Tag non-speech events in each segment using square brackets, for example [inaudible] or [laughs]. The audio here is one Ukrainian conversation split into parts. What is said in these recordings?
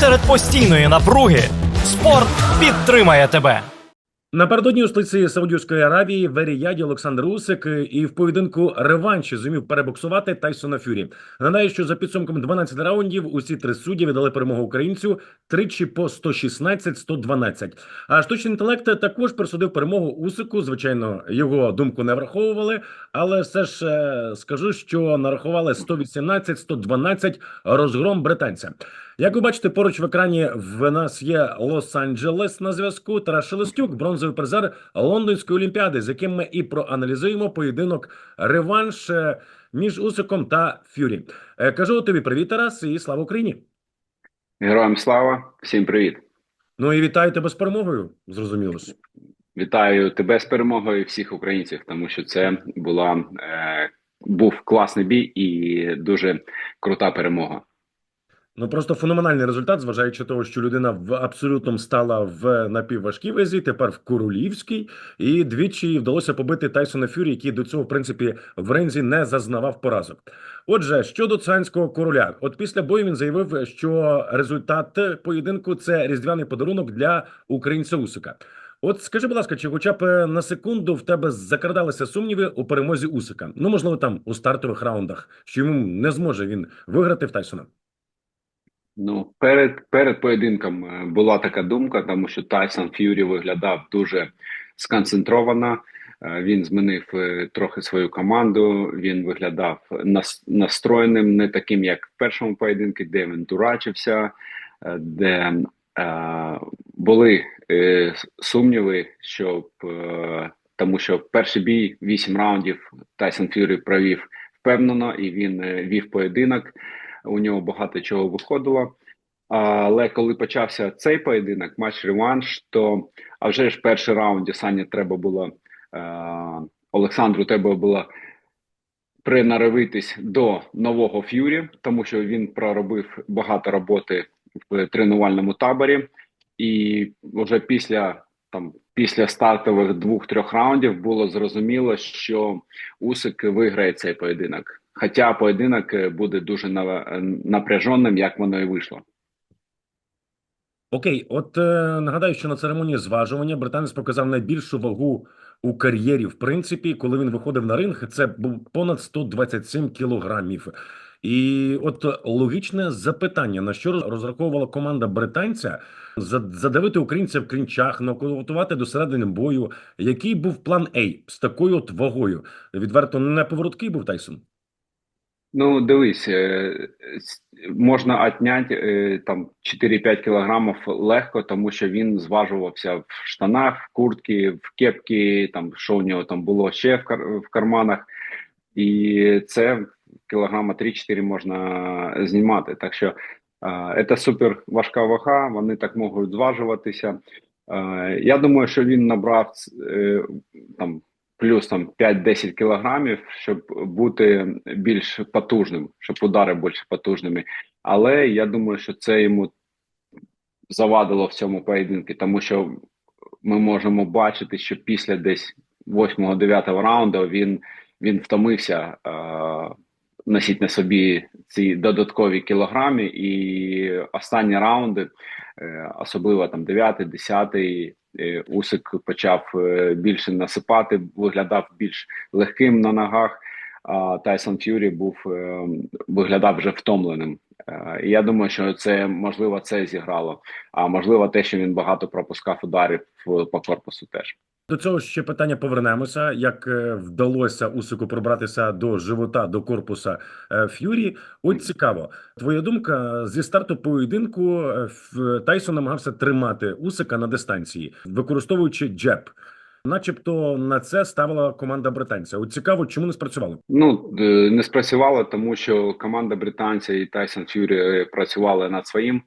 серед постійної напруги спорт підтримає тебе. Напередодні у столиці Саудівської Аравії в Еріяді Олександр Усик і в поєдинку реванші зумів перебоксувати Тайсона Фюрі. Нагадаю, що за підсумком 12 раундів усі три судді віддали перемогу українцю тричі по 116-112. А штучний інтелект також присудив перемогу Усику. Звичайно, його думку не враховували, але все ж е, скажу, що нарахували 118-112 розгром британця. Як ви бачите, поруч в екрані в нас є Лос-Анджелес на зв'язку. Тарас Шелестюк, бронзовий призер Лондонської олімпіади, з яким ми і проаналізуємо поєдинок реванш е, між Усиком та Фюрі. Е, Кажу тобі привіт, Тарас, і слава Україні! Героям слава, всім привіт! Ну і вітаю тебе з перемогою. Зрозуміло. Вітаю тебе з перемогою всіх українців, тому що це була е, був класний бій і дуже крута перемога. Ну просто феноменальний результат, зважаючи того, що людина в абсолютному стала в напівважкій вазі, тепер в королівській, і двічі вдалося побити Тайсона Фюрі, який до цього в принципі в рензі не зазнавав поразок. Отже, щодо циганського короля, от після бою він заявив, що результат поєдинку це різдвяний подарунок для українця Усика. От скажи, будь ласка, чи хоча б на секунду в тебе закрадалися сумніви у перемозі Усика? Ну можливо, там у стартових раундах, що йому не зможе він виграти в Тайсона. Ну, перед перед поєдинком е, була така думка, тому що Тайсон Ф'юрі виглядав дуже сконцентровано. Е, Він змінив е, трохи свою команду. Він виглядав нас- настроєним, не таким, як в першому поєдинку, де він дурачився, де е, були е, сумніви, щоб е, тому що перший бій, вісім раундів, Тайсон Ф'юрі провів впевнено, і він вів поєдинок. У нього багато чого виходило. Але коли почався цей поєдинок, матч реванш, то а вже ж перший раунд Сані треба було е, Олександру треба було принаривитись до нового ф'юрі, тому що він проробив багато роботи в тренувальному таборі, і вже після там після стартових двох-трьох раундів було зрозуміло, що Усик виграє цей поєдинок. Хоча поєдинок е, буде дуже напряженим, як воно і вийшло. Окей, от е, нагадаю, що на церемонії зважування британець показав найбільшу вагу у кар'єрі. В принципі, коли він виходив на ринг, це був понад 127 кілограмів. І от логічне запитання: на що розраховувала команда британця задавити українця в крінчах, нокаутувати до середини бою. Який був план А з такою от вагою? Відверто неповоротки був Тайсон. Ну, дивись, е, можна отняти е, там 4-5 кілограмів легко, тому що він зважувався в штанах, в куртці, в кепці, там що у нього там було ще в, кар- в карманах, і це кілограма 3-4 можна знімати. Так що е, це супер важка вага, вони так можуть зважуватися. Я думаю, що він набрав там плюс там 5-10 кілограмів, щоб бути більш потужним, щоб удари більш потужними. Але я думаю, що це йому завадило в цьому поєдинку, тому що ми можемо бачити, що після десь 8-9 раунду він, він втомився е, носити на собі ці додаткові кілограми, і останні раунди, е, особливо там 9, 10, е, Усик почав е, більше насипати, виглядав більш легким на ногах. А Тайсон Ф'юрі був е, виглядав вже втомленим. Е, І я думаю, що це можливо це зіграло. А можливо, те, що він багато пропускав ударів по корпусу, теж. До цього ще питання повернемося. Як е, вдалося Усику пробратися до живота, до корпуса е, Ф'юрі? От цікаво. Твоя думка зі старту поєдинку е, Тайсон намагався тримати Усика на дистанції, використовуючи джеб. Начебто на це ставила команда британця. От цікаво, чому не спрацювало? Ну не спрацювало, тому що команда британця і Тайсон Ф'юрі працювали над своїм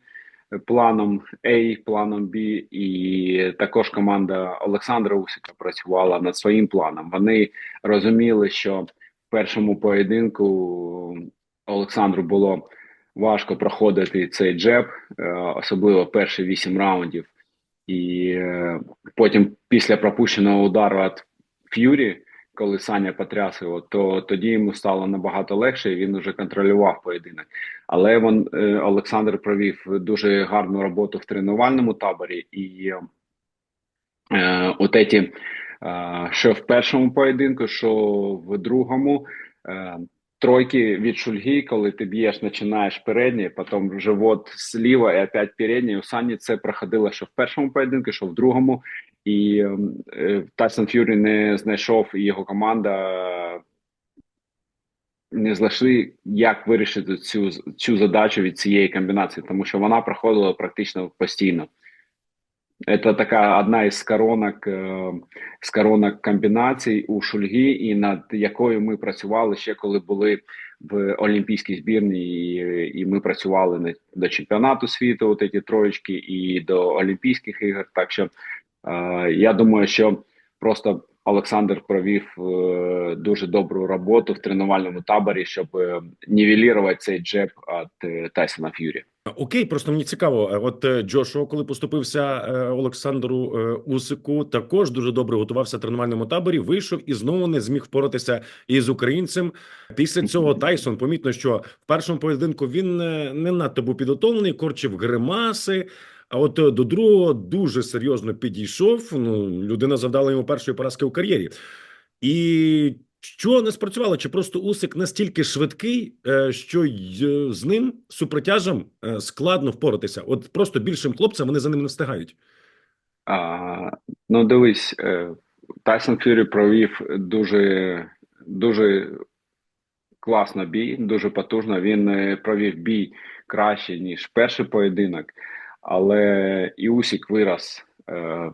планом A, планом B, і також команда Олександра Усика працювала над своїм планом. Вони розуміли, що в першому поєдинку Олександру було важко проходити цей джеб, е, особливо перші вісім раундів. І е, потім, після пропущеного удару від Ф'юрі, коли Саня потряс його, то тоді йому стало набагато легше, і він вже контролював поєдинок. Але він, е, Олександр провів дуже гарну роботу в тренувальному таборі, і е, от еті, е, що в першому поєдинку, що в другому. Е, Тройки від шульги, коли ти б'єш, починаєш передній, потім живот зліва і опять передній. У Сані це проходило що в першому поєдинку, що в другому. І е, Тайсон Ф'юрі не знайшов, і його команда не знайшли, як вирішити цю, цю задачу від цієї комбінації, тому що вона проходила практично постійно. Це така одна із коронок, е, з коронок комбінацій у Шульгі, і над якою ми працювали ще коли були в Олімпійській збірні, і, і ми працювали до чемпіонату світу, от ці троєчки, і до Олімпійських ігор. Так що е, я думаю, що просто Олександр провів е, дуже добру роботу в тренувальному таборі, щоб е, нівелірувати цей джеб від е, Тайсона Ф'юрі. Окей, просто мені цікаво. е, От е, Джошуа, коли поступився е, Олександру е, Усику, також дуже добре готувався в тренувальному таборі. Вийшов і знову не зміг впоратися із українцем. Після цього Тайсон помітно, що в першому поєдинку він е, не надто був підготовлений, корчив гримаси. А от е, до другого дуже серйозно підійшов. Ну, людина завдала йому першої поразки у кар'єрі. І що не спрацювало? Чи просто Усик настільки швидкий, е, що е, з ним супротяжем складно впоратися? От просто більшим хлопцям вони за ним не встигають. А, ну, дивись, Тайсон Фюрі провів дуже, дуже класно бій, дуже потужно. Він провів бій краще, ніж перший поєдинок, але і Усік вираз е,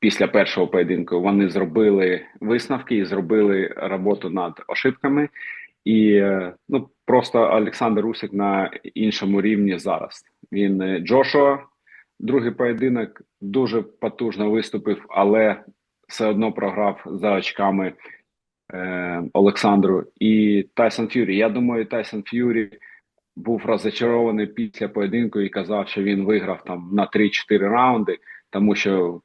після першого поєдинку. Вони зробили висновки і зробили роботу над ошибками. І е, ну, просто Олександр Усик на іншому рівні зараз. Він е, Джошуа, другий поєдинок дуже потужно виступив, але все одно програв за очками е, Олександру і Тайсон Ф'юрі. Я думаю, Тайсон Ф'юрі був розчарований після поєдинку і казав, що він виграв там на 3-4 раунди, тому що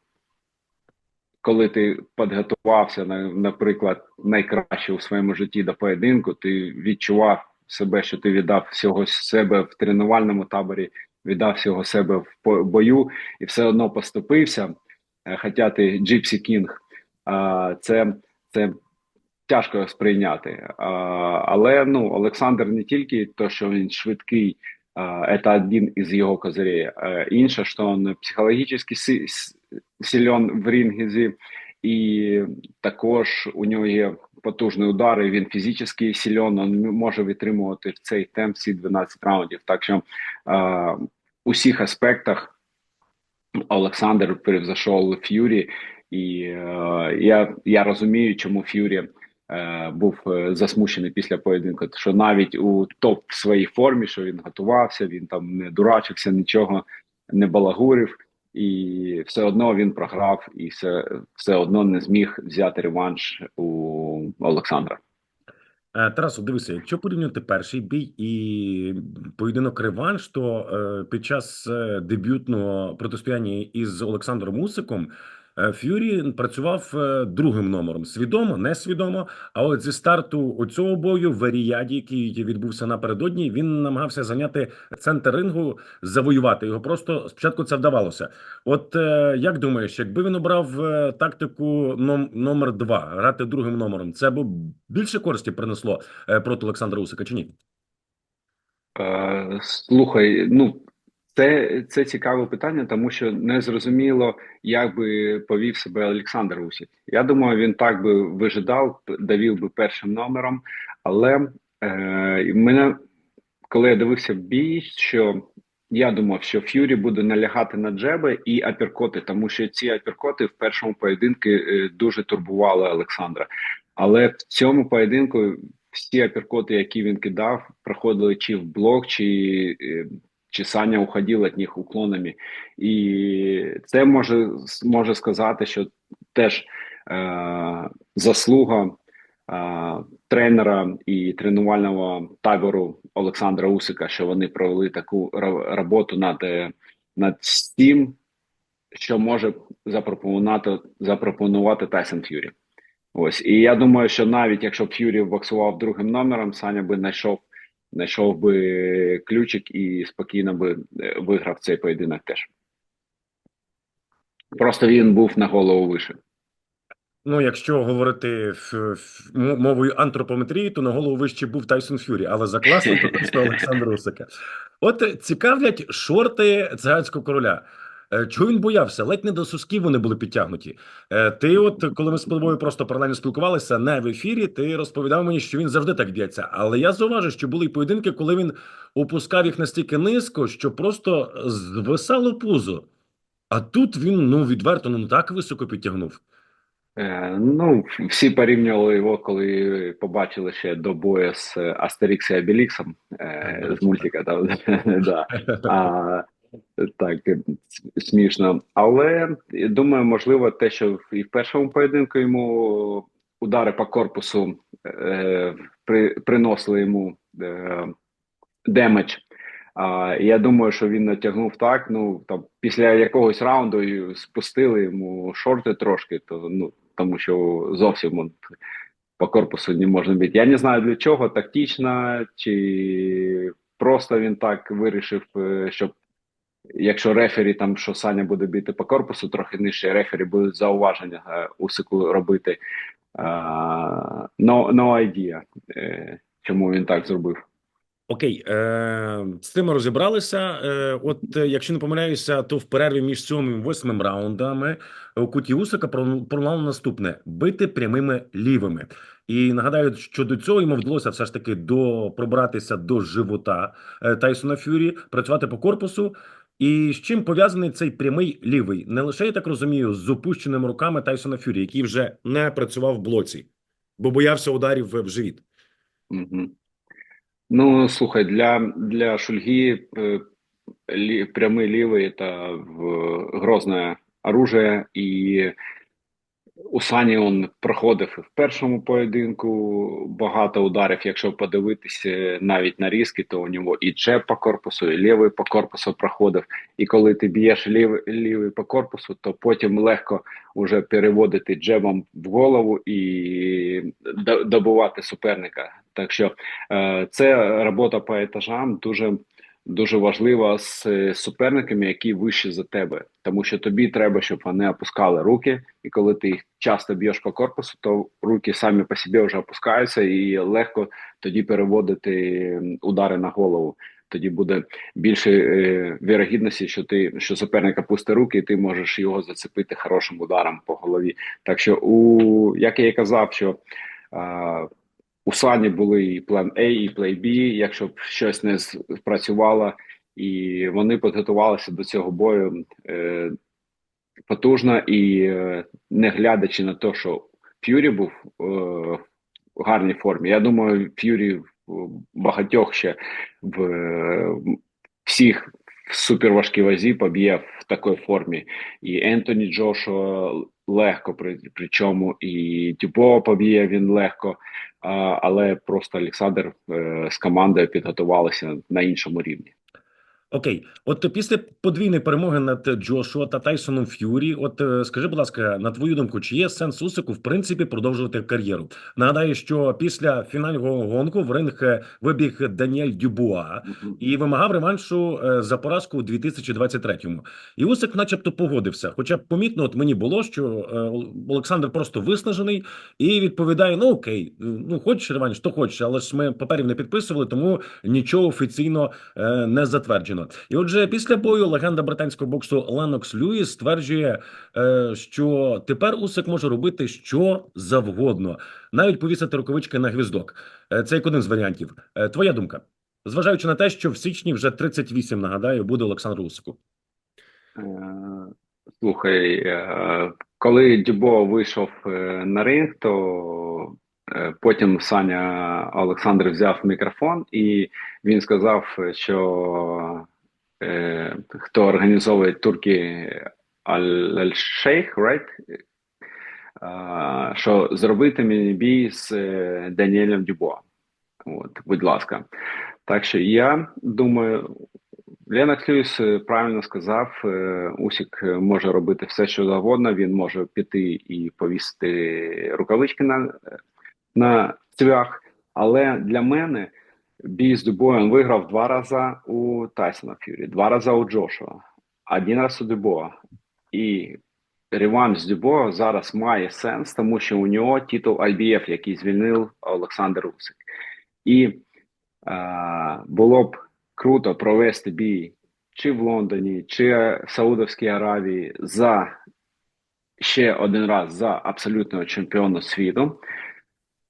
коли ти підготувався, наприклад, найкраще у своєму житті до поєдинку, ти відчував себе, що ти віддав всього себе в тренувальному таборі, віддав всього себе в бою і все одно поступився. Е, Хоча ти Джипсі Кінг, це, це тяжко сприйняти. Але ну, Олександр не тільки то, що він швидкий, це один із його козирей. Інше, що він психологічно си- силен в рінгізі, і також у нього є потужні удари. Він фізично силен, він може витримувати в цей темп всі 12 раундів. Так що а, у всіх аспектах Олександр перевзошов Ф'юрі, і е, я, я розумію, чому Ф'юрі був е, засмучений після поєдинку. Що навіть у топ своїй формі, що він готувався, він там не дурачився, нічого не балагурив, і все одно він програв, і все, все одно не зміг взяти реванш у Олександра. Е, Тарасу, дивися, якщо порівняти перший бій і поєдинок реванш, то е, під час е, дебютного протистояння із Олександром Усиком е, Ф'юрі працював е, другим номером. Свідомо, несвідомо. А от зі старту оцього бою в Аріяді, який відбувся напередодні, він намагався зайняти центр рингу, завоювати його. Просто спочатку це вдавалося. От е, як думаєш, якби він обрав е, тактику ном, номер два, грати другим номером, це б більше користі принесло е, проти Олександра Усика чи ні? Е, слухай, ну це, це цікаве питання, тому що не зрозуміло, як би повів себе Олександр Усік. Я думаю, він так би вижидав, давів би першим номером, але е, мене, коли я дивився в бій, що я думав, що Ф'юрі буде налягати на джеби і аперкоти, тому що ці аперкоти в першому поєдинку е, дуже турбували Олександра. Але в цьому поєдинку всі аперкоти, які він кидав, проходили чи в блок, чи, е, чи Саня уходив від них уклонами. І це може, може сказати, що теж е, заслуга е, тренера і тренувального табору Олександра Усика, що вони провели таку роботу над, е, над тим, що може запропонувати, запропонувати Тайсон Ф'юрі. Ось, і я думаю, що навіть якщо б Ф'юрі боксував другим номером, Саня би знайшов, знайшов би ключик і спокійно би е, виграв цей поєдинок теж. Просто він був на голову вище. Ну, якщо говорити мовою антропометрії, то на голову вище був Тайсон Ф'юрі, але за класом то точно Олександр Усика. От цікавлять шорти циганського короля. Е, Чого він боявся? Ледь не до сосків вони були підтягнуті. Е, Ти, от коли ми з тобою просто паралельно спілкувалися не в ефірі, ти розповідав мені, що він завжди так б'ється. Але я зауважив, що були й поєдинки, коли він опускав їх настільки низько, що просто звисало пузо. А тут він ну відверто ну так високо підтягнув. Е, ну, всі порівнювали його, коли побачили ще до бою з Астерікс і Обеліксом е, з мультика. Да. [laughs] А, так, е, смішно. Але думаю, можливо, те, що і в першому поєдинку йому удари по корпусу е, при, приносили йому е, демедж. А, я думаю, що він натягнув так. Ну там після якогось раунду спустили йому шорти трошки, то ну тому що зовсім от, по корпусу не можна бити. Я не знаю для чого, тактично, чи просто він так вирішив, е, щоб якщо рефері там, що Саня буде бити по корпусу, трохи нижче, рефері будуть зауваження е, Усику робити. А, no, no idea, е, чому він так зробив. Окей, е, з цим розібралися. Е, от якщо не помиляюся, то в перерві між сьомим і восьмим раундами у куті Усика пролу- пролунало наступне: бити прямими лівими. І нагадаю, що до цього йому вдалося все ж таки до пробратися до живота Тайсона Фюрі, працювати по корпусу. І з чим пов'язаний цей прямий лівий? Не лише я так розумію, з опущеними руками Тайсона Фюрі, який вже не працював в блоці, бо боявся ударів в живіт. Угу. Ну, слухай, для, для Шульги лі, прямий лівий це грозне оружие, і у Сані він проходив в першому поєдинку багато ударів. Якщо подивитися навіть на різки, то у нього і чеп по корпусу, і лівий по корпусу проходив. І коли ти б'єш лівий, лівий по корпусу, то потім легко вже переводити джебом в голову і добувати суперника. Так що е, це робота по етажам дуже. Дуже важлива з е, суперниками, які вищі за тебе, тому що тобі треба, щоб вони опускали руки, і коли ти їх часто б'єш по корпусу, то руки самі по собі вже опускаються, і легко тоді переводити удари на голову. Тоді буде більше е, вірогідності, що ти що суперник опусти руки, і ти можеш його зацепити хорошим ударом по голові. Так що, у як я і казав, що а, у Сані були і план А, і план Б, якщо б щось не спрацювало, і вони підготувалися до цього бою е, потужно і е, не глядячи на те, що Ф'юрі був е, в гарній формі. Я думаю, Ф'юрі багатьох ще в е, всіх в суперважкій вазі поб'є в такій формі. І Ентоні Джошуа легко, при, причому і Дюбо поб'є він легко, а, але просто Олександр е, з командою підготувалися на іншому рівні. Окей, от після подвійної перемоги над Джошуа та Тайсоном Ф'юрі, от е, скажи, будь ласка, на твою думку, чи є сенс Усику в принципі продовжувати кар'єру? Нагадаю, що після фінального гонку в ринг е, вибіг Даніель Дюбуа і вимагав реваншу е, за поразку у 2023-му. І Усик, начебто, погодився. Хоча помітно, от мені було, що Олександр просто виснажений і відповідає: ну окей, ну хочеш реванш, то хочеш, але ж ми паперів не підписували, тому нічого офіційно не затверджено. І отже, після бою легенда британського боксу Ленокс Льюіс стверджує, е, що тепер Усик може робити що завгодно, навіть повісити рукавички на гвіздок. Е, Це як один з варіантів. Е, Твоя думка, зважаючи на те, що в січні вже 38, нагадаю, буде Олександру Усику. Слухай, коли Дюбо вийшов на ринг, то потім Саня Олександр взяв мікрофон і він сказав, що хто організовує турки Аль-Шейх, right? Е, що зробити мені бій з е, Даніелем Дюбо. От, будь ласка. Так що я думаю, Ленокс Льюіс е, правильно сказав. е, Усік е, може робити все, що завгодно. Він може піти і повісити рукавички на, на цвях. Але для мене бій з Дюбоєм виграв два рази у Тайсона Ф'юрі, два рази у Джошуа, один раз у Дюбоа. І реванш з Дюбоа зараз має сенс, тому що у нього титул IBF, який звільнив Олександр Усик. І а, було б круто провести бій чи в Лондоні, чи в Саудовській Аравії за ще один раз за абсолютного чемпіона світу.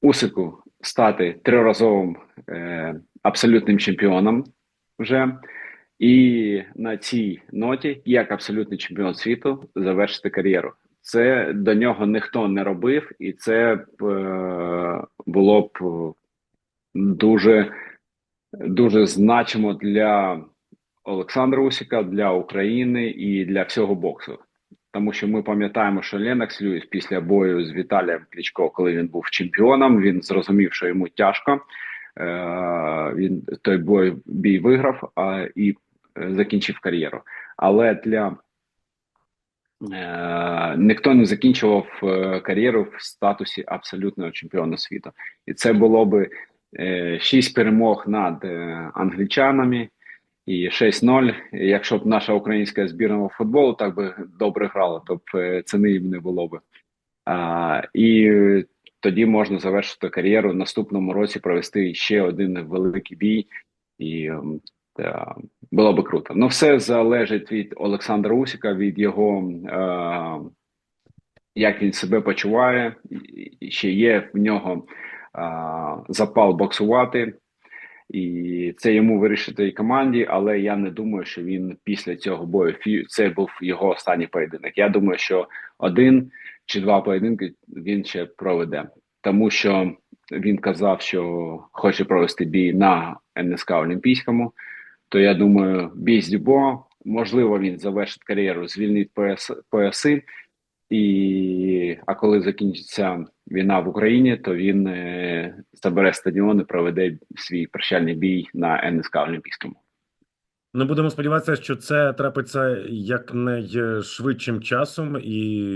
Усику стати триразовим е, абсолютним чемпіоном вже. І на цій ноті, як абсолютний чемпіон світу, завершити кар'єру. Це до нього ніхто не робив, і це б е, було б дуже дуже значимо для Олександра Усіка, для України і для всього боксу. Тому що ми пам'ятаємо, що Ленокс Льюіс після бою з Віталієм Кличко, коли він був чемпіоном, він зрозумів, що йому тяжко. Е, Він той бой бій виграв а, і е, закінчив кар'єру. Але для е, ніхто не закінчував е, кар'єру в статусі абсолютного чемпіона світу, і це було би е, шість перемог над е, англічанами і 6-0. Якщо б наша українська збірна футболу так би добре грала, то б е, ціни їм не було б. А, і тоді можна завершити кар'єру. Наступному році провести ще один великий бій, і та, було би круто. Ну, все залежить від Олександра Усіка, від його е, як він себе почуває, ще є в нього е, запал боксувати. І це йому вирішити і команді, але я не думаю, що він після цього бою це був його останній поєдинок. Я думаю, що один чи два поєдинки він ще проведе, тому що він казав, що хоче провести бій на НСК Олімпійському. То я думаю, бій з Дюбо, можливо, він завершить кар'єру, звільнить пояс, пояси. І а коли закінчиться війна в Україні, то він е, забере стадіон і проведе свій прощальний бій на НСК Олімпійському. Ну, будемо сподіватися, що це трапиться якнайшвидшим часом і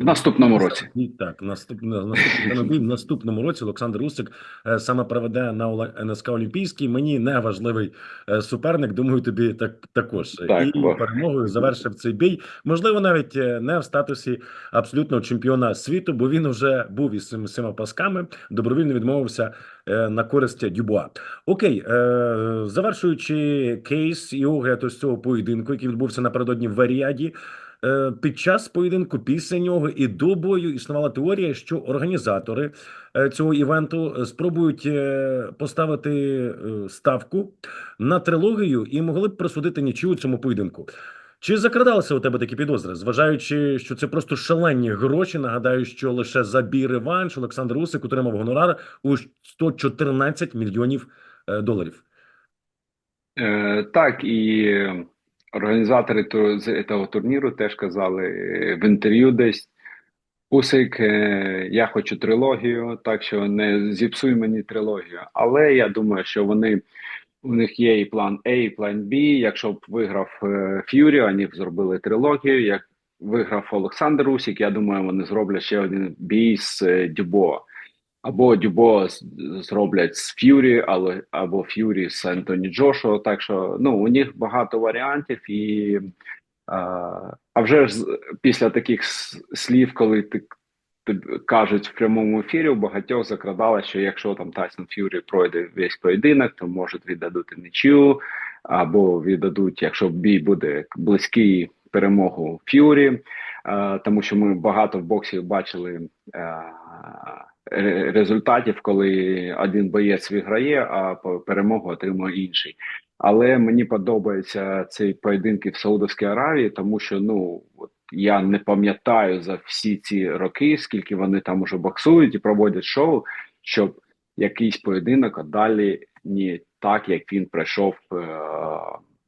В наступному році. І так, наступ, на- наступному в наступному році Олександр Усик е, саме проведе на НСК Олімпійський. Мені не важливий е, суперник. Думаю, тобі так також Так, і бо- перемогою завершив цей бій. Можливо, навіть е, не в статусі абсолютного чемпіона світу, бо він вже був із цими пасками. Добровільно відмовився на користь Дюбуа. Окей, е, завершуючи кейс і огляд ось цього поєдинку, який відбувся напередодні в Варіаді. Е, Під час поєдинку, після нього і до бою існувала теорія, що організатори е, цього івенту е, спробують е, поставити е, ставку на трилогію і могли б присудити нічию цьому поєдинку. Чи закрадалися у тебе такі підозри, зважаючи, що це просто шалені гроші? Нагадаю, що лише за бій реванш Олександр Усик отримав гонорар у 114 мільйонів е, доларів. Е, так, і організатори цього турніру теж казали е, в інтерв'ю десь. Усик, е, я хочу трилогію, так що не зіпсуй мені трилогію. Але я думаю, що вони у них є і план А, і план Б. Якщо б виграв е, Ф'юрі, вони б зробили трилогію. Як виграв Олександр Усік, я думаю, вони зроблять ще один бій з е, Дюбо. Або Дюбо зроблять з Ф'юрі, або Ф'юрі з Антоні Джошуа. Так що ну у них багато варіантів, і а, вже ж після таких слів, коли ти кажуть в прямому ефірі, у багатьох закрадало, що якщо там Тайсон Ф'юрі пройде весь поєдинок, то можуть віддадути нічию, або віддадуть, якщо бій буде близький перемогу Ф'юрі, е, тому що ми багато в боксі бачили. е, Результатів, коли один боєць виграє, а перемогу отримує інший. Але мені подобається цей поєдинки в Саудовській Аравії, тому що ну от я не пам'ятаю за всі ці роки, скільки вони там уже боксують і проводять шоу, щоб якийсь поєдинок а далі не так, як він пройшов е-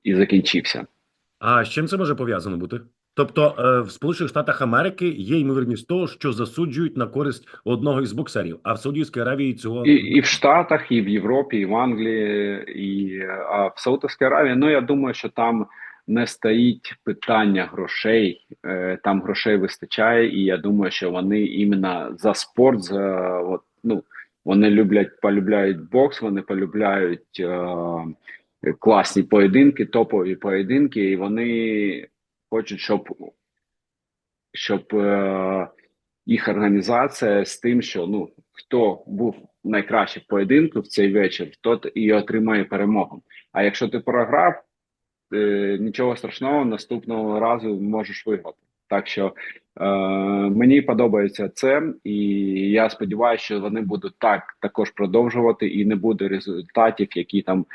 і закінчився. А з чим це може пов'язано бути? Тобто е, в Сполучених Штатах Америки є ймовірність того, що засуджують на користь одного із боксерів, а в Саудівській Аравії цього І, і в Штатах, і в Європі, і в Англії, і а в Саудовській Аравії. Ну я думаю, що там не стоїть питання грошей. Е, Там грошей вистачає, і я думаю, що вони іменно за спорт, за от, ну вони люблять полюбляють бокс, вони полюбляють е, класні поєдинки, топові поєдинки, і вони хочуть, щоб щоб е, їх організація з тим, що ну хто був найкращий в поєдинку в цей вечір, тот і отримає перемогу. А якщо ти програв, е, нічого страшного, наступного разу можеш виграти. Так що е, мені подобається це, і я сподіваюся, що вони будуть так також продовжувати, і не буде результатів, які там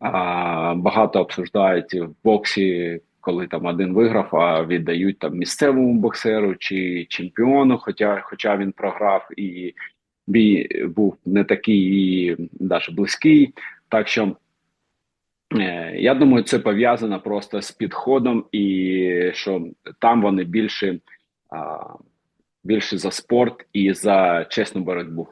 а, багато обсуждають в боксі, коли там один виграв, а віддають там місцевому боксеру чи чемпіону, хоча, хоча він програв і бій був не такий і навіть близький. Так що я думаю, це пов'язано просто з підходом, і що там вони більше, більше за спорт і за чесну боротьбу.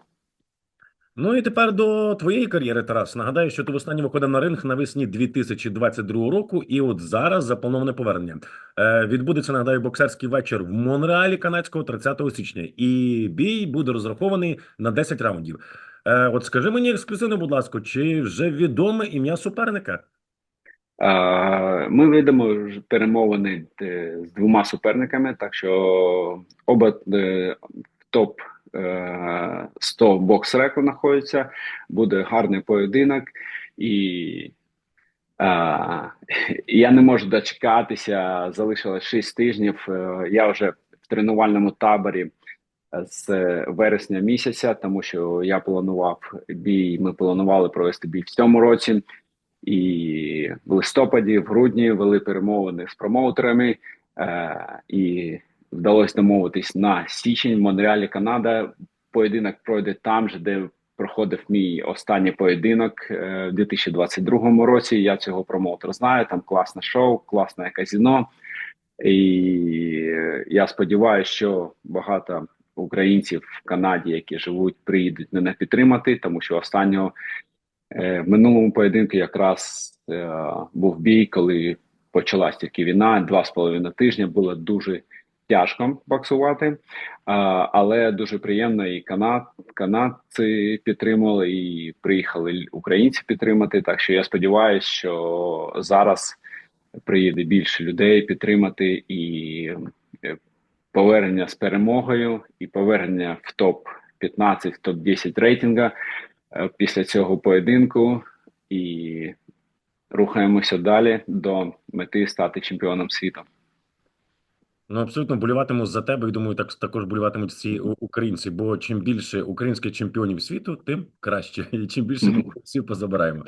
Ну і тепер до твоєї кар'єри, Тарас. Нагадаю, що ти востаннє виходив на ринг навесні 2022 року, і от зараз заплановане повернення. Е, відбудеться, нагадаю, боксерський вечір в Монреалі канадського 30 січня, і бій буде розрахований на 10 раундів. Е, от скажи мені ексклюзивно, будь ласка, чи вже відоме ім'я суперника? Ми ведемо перемовини е, з двома суперниками, так що оба е, топ 100 бокс реку знаходяться. Буде гарний поєдинок, і е, я не можу дочекатися. Залишилось 6 тижнів. Е, Я вже в тренувальному таборі з вересня місяця, тому що я планував бій. Ми планували провести бій в цьому році. І в листопаді, в грудні вели перемовини з промоутерами, е, і вдалося домовитись на січень в Монреалі, Канада. Поєдинок пройде там же, де проходив мій останній поєдинок е, в 2022 році. Я цього промоутера знаю. Там класне шоу, класне казіно. І я сподіваюся, що багато українців в Канаді, які живуть, приїдуть мене підтримати, тому що останнього Е, В минулому поєдинку якраз е, був бій, коли почалась тільки війна. Два з половиною тижня було дуже тяжко боксувати, але дуже приємно. І канад, канадці підтримували, і приїхали українці підтримати. Так що я сподіваюся, що зараз приїде більше людей підтримати і е, повернення з перемогою, і повернення в топ 15 в топ 10 рейтинга е, після цього поєдинку і рухаємося далі до мети стати чемпіоном світу. Ну, абсолютно боліватиму за тебе, і думаю, так також боліватимуть всі українці. Бо чим більше українських чемпіонів світу, тим краще, [laughs] і чим більше ми всі позабираємо.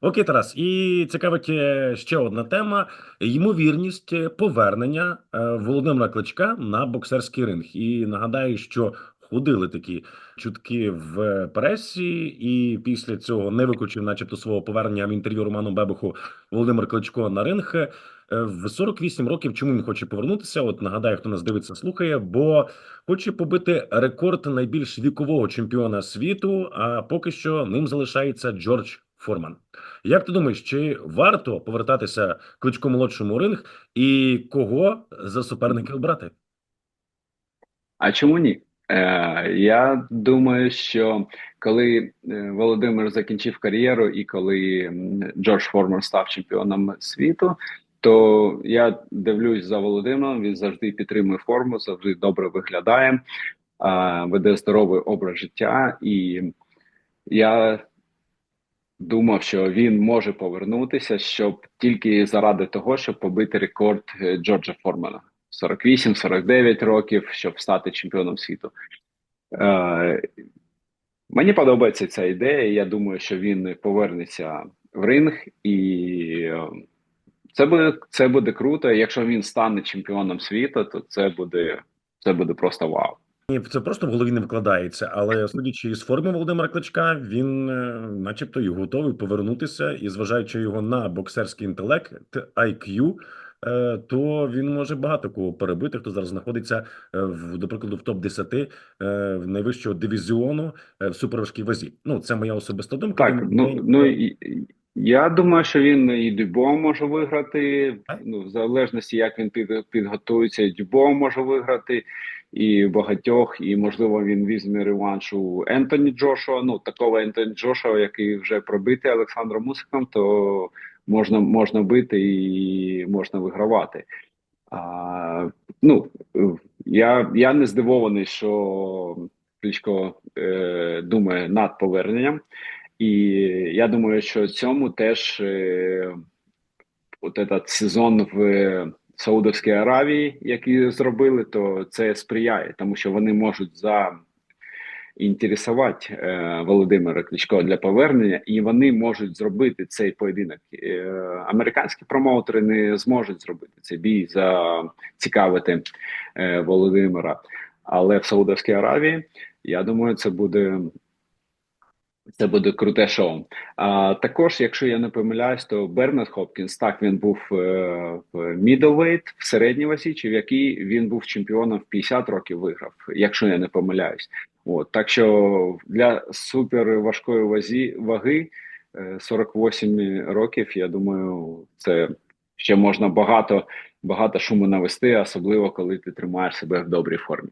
Окей, Тарас, і цікавить е, ще одна тема: ймовірність е, повернення е, Володимира Кличка на боксерський ринг. І нагадаю, що ходили такі чутки в пресі, і після цього не виключив, начебто, свого повернення в інтерв'ю Роману Бебуху Володимир Кличко на ринг. Е, В 48 років чому він хоче повернутися? От нагадаю, хто нас дивиться, слухає, бо хоче побити рекорд найбільш вікового чемпіона світу. А поки що ним залишається Джордж Форман. Як ти думаєш, чи варто повертатися кличко молодшому ринг, і кого за суперники обрати? А чому ні? Е, я думаю, що коли е, Володимир закінчив кар'єру і коли Джордж Формер став чемпіоном світу, то я дивлюсь за Володимиром. Він завжди підтримує форму, завжди добре виглядає, веде здоровий образ життя, і я думав, що він може повернутися, щоб тільки заради того, щоб побити рекорд е, Джорджа Формана. 48-49 років, щоб стати чемпіоном світу. Е, мені подобається ця ідея. Я думаю, що він повернеться в ринг, і е, це буде це буде круто. Якщо він стане чемпіоном світу, то це буде це буде просто вау. Ні, це просто в голові не вкладається, але судячи із форми Володимира Кличка, він, е, начебто, і готовий повернутися, і зважаючи його на боксерський інтелект, IQ, то він може багато кого перебити, хто зараз знаходиться е, в, до прикладу, в топ 10 е, в найвищого дивізіону е, в суперважкій вазі. Ну, це моя особиста думка. Так, ну, ми- ну і- я думаю, що він і Дюбо може виграти. Ну, в залежності, як він під, підготується, Дюбо може виграти, і багатьох, і можливо він візьме реванш у Ентоні Джошуа. Ну, такого Ентоні Джошуа, який вже пробитий Олександром Мусиком, то можна, можна бити і можна вигравати. А, ну, я, я не здивований, що Кличко е, думає над поверненням. І я думаю, що цьому теж е, от этот сезон в Саудовській Аравії, який зробили, то це сприяє, тому що вони можуть заінтересувати е, Володимира Кличко для повернення, і вони можуть зробити цей поєдинок. Е, американські промоутери не зможуть зробити цей бій, зацікавити е, Володимира. Але в Саудовській Аравії, я думаю, це буде це буде круте шоу. А також, якщо я не помиляюсь, то Бернард Хопкінс, так він був е, в мідлвейт, в середній вазі, чи в якій він був чемпіоном в 50 років виграв, якщо я не помиляюсь. От так що для супер важкої вазі ваги е, 48 років, я думаю, це ще можна багато багато шуму навести, особливо коли ти тримаєш себе в добрій формі.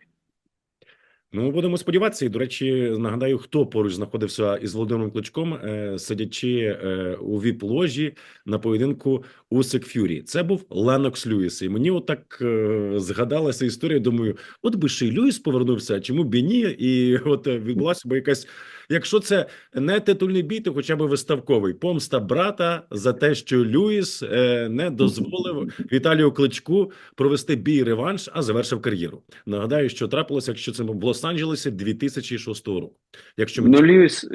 Ну, ми будемо сподіватися. І, до речі, нагадаю, хто поруч знаходився із Володимиром Кличком, е, сидячи е, у віп-ложі на поєдинку Усик Фюрі. Це був Ленокс Льюіс. І мені отак е, згадалася історія. Думаю, от би ще й Льюіс повернувся, чому б і ні? І от відбулася би якась. Якщо це не титульний бій, то хоча б виставковий помста брата за те, що Льюіс е, не дозволив Віталію Кличку провести бій реванш, а завершив кар'єру. Нагадаю, що трапилося, якщо це в Лос-Анджелесі 2006 року. Якщо ми Ну, Льюіс,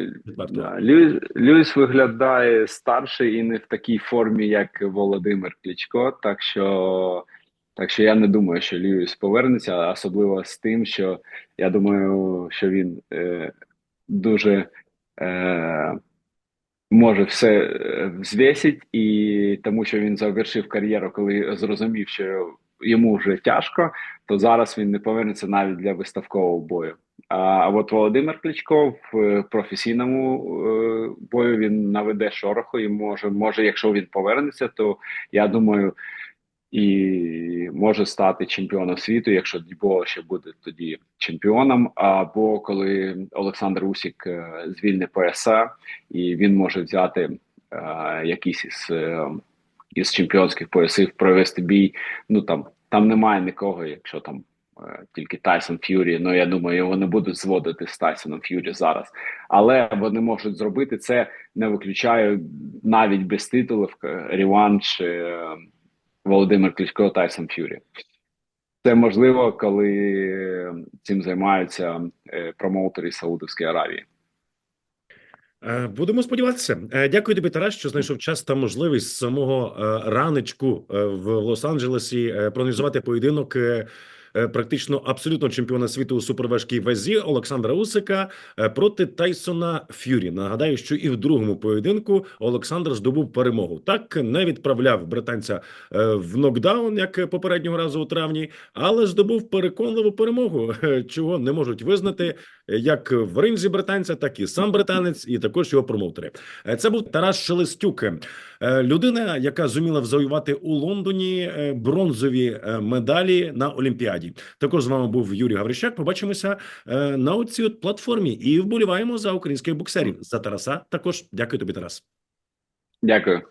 да, Льюіс, Льюіс виглядає старший і не в такій формі, як Володимир Кличко. Так що, так що я не думаю, що Льюіс повернеться, особливо з тим, що я думаю, що він е, дуже е, може все е, взвесить, і тому що він завершив кар'єру, коли зрозумів, що йому вже тяжко, то зараз він не повернеться навіть для виставкового бою. А, от Володимир Кличко в професійному е, бою він наведе шороху і може, може, якщо він повернеться, то я думаю, і може стати чемпіоном світу, якщо Дібо ще буде тоді чемпіоном. Або коли Олександр Усік е, звільне пояса, і він може взяти е, якийсь із, е, із чемпіонських поясів, провести бій. Ну там там немає нікого, якщо там тільки Тайсон Ф'юрі. Ну я думаю, не будуть зводити з Тайсоном Ф'юрі зараз. Але вони можуть зробити це, не виключаю навіть без титулів реванш Володимир Кличко Тайсон Ф'юрі. Це можливо, коли цим займаються е, промоутери Саудовської Аравії. Е, Будемо сподіватися. Е, Дякую тобі, Тарас, що знайшов час та можливість з самого раночку в Лос-Анджелесі пронізувати поєдинок. Е, Практично абсолютно чемпіона світу у суперважкій вазі Олександра Усика е, проти Тайсона Ф'юрі. Нагадаю, що і в другому поєдинку Олександр здобув перемогу. Так не відправляв британця е, в нокдаун, як попереднього разу у травні, але здобув переконливу перемогу, [laughs] чого не можуть визнати як в ринзі британця, так і сам британець, і також його промоутери. Е, Це був Тарас Шелестюк, е, людина, яка зуміла завоювати у Лондоні е, бронзові медалі на Олімпіаді. Також з вами був Юрій Гаврищак. Побачимося на оцій от платформі і вболіваємо за українських боксерів. За Тараса також дякую тобі, Тарас. Дякую.